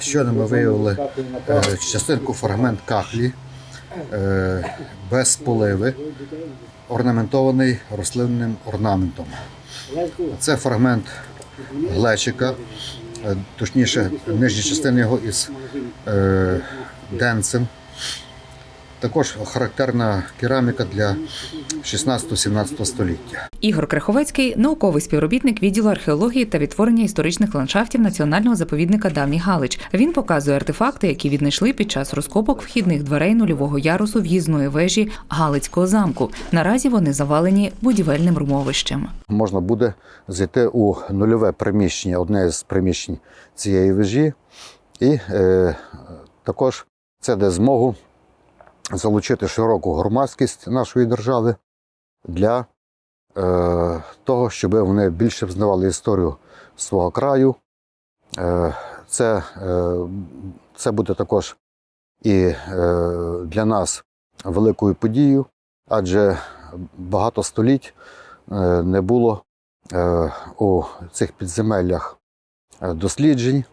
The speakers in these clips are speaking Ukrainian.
Щойно ми виявили е, частинку фрагмент кахлі е, без поливи, орнаментований рослинним орнаментом. Це фрагмент глечика, е, точніше, нижня частина його із денцем. Також характерна кераміка для 16-17 століття. Ігор Криховецький науковий співробітник відділу археології та відтворення історичних ландшафтів Національного заповідника Давній Галич. Він показує артефакти, які віднайшли під час розкопок вхідних дверей нульового ярусу в'їзної вежі Галицького замку. Наразі вони завалені будівельним румовищем. Можна буде зайти у нульове приміщення, одне з приміщень цієї вежі, і е, також це дасть змогу залучити широку громадськість нашої держави для е, того, щоб вони більше взнавали історію свого краю. Е, це, е, це буде також і е, для нас великою подією, адже багато століть е, не було е, у цих підземеллях е, досліджень,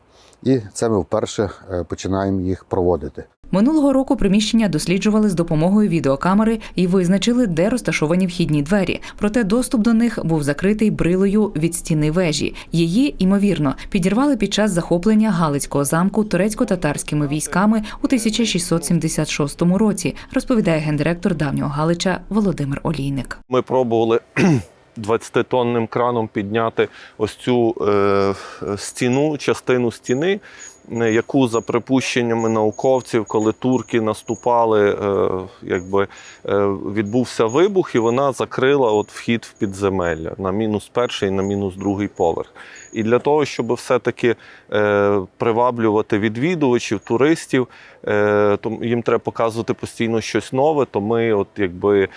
і це ми вперше е, починаємо їх проводити. Минулого року приміщення досліджували з допомогою відеокамери і визначили, де розташовані вхідні двері. Проте доступ до них був закритий брилою від стіни вежі. Її, ймовірно, підірвали під час захоплення Галицького замку турецько-татарськими військами у 1676 році, розповідає гендиректор давнього Галича Володимир Олійник. Ми пробували 20-тонним краном підняти ось цю е, стіну, частину стіни, яку за припущеннями науковців, коли турки наступали, е, якби е, відбувся вибух, і вона закрила от вхід в підземелля на мінус перший на мінус другий поверх. І для того, щоб все-таки е, приваблювати відвідувачів, туристів, їм треба показувати постійно щось нове. То ми, от якби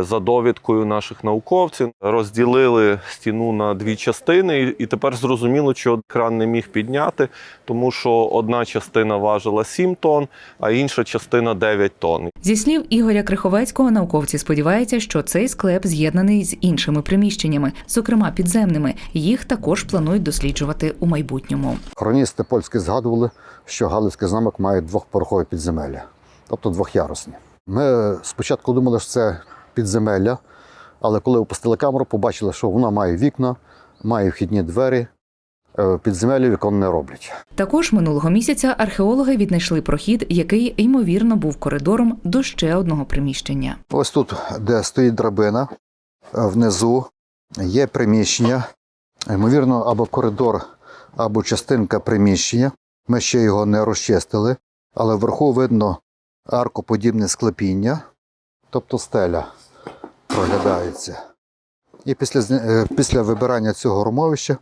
за довідкою наших науковців, розділили стіну на дві частини, і, тепер зрозуміло, що кран не міг підняти, тому що одна частина важила 7 тонн, а інша частина 9 тонн. Зі слів Ігоря Криховецького, науковці сподіваються, що цей склеп з'єднаний з іншими приміщеннями, зокрема підземними. Їх також планують досліджувати у майбутньому. Хроністи польські згадували, що Галицький замок має двохпорохове підземелля, тобто двохярусні. Ми спочатку думали, що це підземелля, але коли опустили камеру, побачили, що вона має вікна, має вхідні двері. Е, Підземелля вікон не роблять. Також минулого місяця археологи віднайшли прохід, який ймовірно був коридором до ще одного приміщення. Ось тут, де стоїть драбина, е, внизу є приміщення, ймовірно, або коридор, або частинка приміщення. Ми ще його не розчистили, але вверху видно аркоподібне склепіння, тобто стеля проглядається. І після, е, після вибирання цього румовища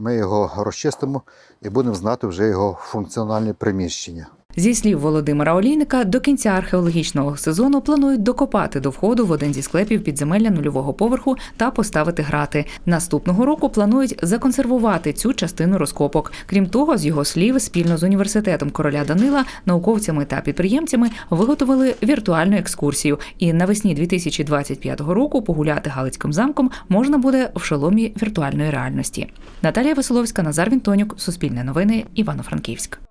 ми його розчистимо і будемо знати вже його функціональне приміщення. Зі слів Володимира Олійника, до кінця археологічного сезону планують докопати до входу в один зі склепів підземелля нульового поверху та поставити грати. Наступного року планують законсервувати цю частину розкопок. Крім того, з його слів, спільно з університетом короля Данила, науковцями та підприємцями виготовили віртуальну екскурсію. І навесні 2025 року погуляти Галицьким замком можна буде в шоломі віртуальної реальності. Наталія Веселовська, Назар Вінтонюк, Суспільне новини, Івано-Франківськ.